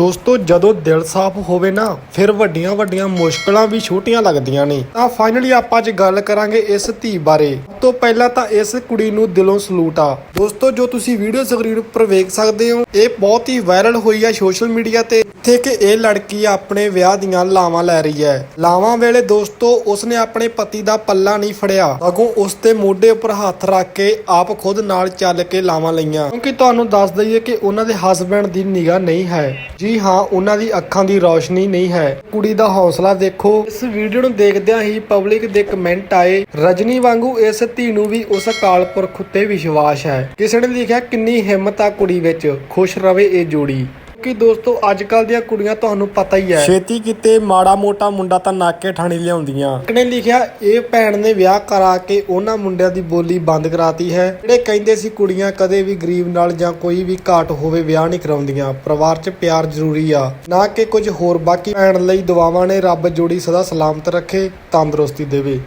ਦੋਸਤੋ, ਜਦੋਂ ਦਿਲ ਸਾਫ਼ ਹੋਵੇ ਨਾ, ਫਿਰ ਵੱਡੀਆਂ ਵੱਡੀਆਂ ਮੁਸ਼ਕਲਾਂ ਵੀ ਛੋਟੀਆਂ ਲੱਗਦੀਆਂ ਨੇ। ਤਾਂ ਫਾਈਨਲੀ ਆਪਾਂ ਅੱਜ ਗੱਲ ਕਰਾਂਗੇ ਇਸ ਧੀ ਬਾਰੇ। ਸਭ ਤੋਂ ਪਹਿਲਾਂ ਤਾਂ ਇਸ ਕੁੜੀ ਨੂੰ ਦਿਲੋਂ ਸਲੂਟ ਆ। ਦੋਸਤੋ, ਜੋ ਤੁਸੀਂ ਵੀਡੀਓ ਸਕਰੀਨ ਉੱਪਰ ਵੇਖ ਸਕਦੇ ਹੋ, ਇਹ ਬਹੁਤ ਹੀ ਵਾਇਰਲ ਹੋਈ ਆ ਸੋਸ਼ਲ ਮੀਡੀਆ ਤੇ। ਇੱਥੇ ਕਿ ਇਹ ਲੜਕੀ ਆਪਣੇ ਵਿਆਹ ਦੀਆਂ ਲਾਵਾਂ ਲੈ ਰਹੀ ਹੈ। ਲਾਵਾਂ ਵੇਲੇ ਦੋਸਤੋ, ਉਸਨੇ ਆਪਣੇ ਪਤੀ ਦਾ ਪੱਲਾ ਨਹੀਂ ਫੜਿਆ। ਅਗੋਂ ਉਸ ਤੇ ਮੋਢੇ ਉੱਪਰ ਹੱਥ ਰੱਖ ਕੇ ਆਪ ਖੁਦ ਨਾਲ ਚੱਲ ਕੇ ਲਾਵਾਂ ਲਈਆਂ। ਕਿਉਂਕਿ ਤੁਹਾਨੂੰ ਦੱਸ ਦਈਏ ਕਿ ਉਹਨਾਂ ਦੇ ਹਸਬੰਡ ਦੀ ਨਿਗਾਹ ਨਹੀਂ ਹੈ। ਜੀ ਹਾਂ, ਉਹਨਾਂ ਦੀ ਅੱਖਾਂ ਦੀ ਰੌਸ਼ਨੀ ਨਹੀਂ ਹੈ। ਕੁੜੀ ਦਾ ਹੌਸਲਾ ਦੇਖੋ। ਇਸ ਵੀਡੀਓ ਨੂੰ ਦੇਖਦਿਆਂ ਹੀ ਪਬਲਿਕ ਦੇ ਕਮੈਂਟ ਆਏ, ਰਜਨੀ ਵਾਂਗੂ ਇਸ ਧੀ ਨੂੰ ਵੀ ਉਸ ਅਕਾਲ ਪੁਰਖ ਉੱਤੇ ਵਿਸ਼ਵਾਸ ਹੈ। ਕਿਸੇ ਨੇ ਲਿਖਿਆ, ਕਿੰਨੀ ਹਿੰਮਤ ਆ ਕੁੜੀ ਵਿੱਚ, ਖੁਸ਼ ਰਵੇ ਇਹ ਜੋੜੀ ਕਿ ਦੋਸਤੋ ਅੱਜ ਕੱਲ ਦੀਆਂ ਕੁੜੀਆਂ ਤੁਹਾਨੂੰ ਪਤਾ ਹੀ ਹੈ। ਛੇਤੀ ਕਿਤੇ ਮਾੜਾ ਮੋਟਾ ਮੁੰਡਾ ਤਾਂ ਨਾਕੇ ਠਾਣੀ ਲਿਆਉਂਦੀਆਂ। ਇੱਕ ਨੇ ਲਿਖਿਆ ਇਹ ਭੈਣ ਨੇ ਵਿਆਹ ਕਰਾ ਕੇ ਉਹਨਾਂ ਮੁੰਡਿਆਂ ਦੀ ਬੋਲੀ ਬੰਦ ਕਰਾਤੀ ਹੈ। ਜਿਹੜੇ ਕਹਿੰਦੇ ਸੀ ਕੁੜੀਆਂ ਕਦੇ ਵੀ ਗਰੀਬ ਨਾਲ ਜਾਂ ਕੋਈ ਵੀ ਘਾਟ ਹੋਵੇ ਵਿਆਹ ਨਹੀਂ ਕਰਾਉਂਦੀਆਂ। ਪਰਿਵਾਰ 'ਚ ਪਿਆਰ ਜ਼ਰੂਰੀ ਆ। ਨਾ ਕਿ ਕੁਝ ਹੋਰ। ਬਾਕੀ ਭੈਣ ਲਈ ਦੁਆਵਾਂ ਨੇ ਰੱਬ ਜੋੜੀ ਸਦਾ ਸਲਾਮਤ ਰੱਖੇ ਤੰਦਰੁਸਤੀ ਦੇਵੇ।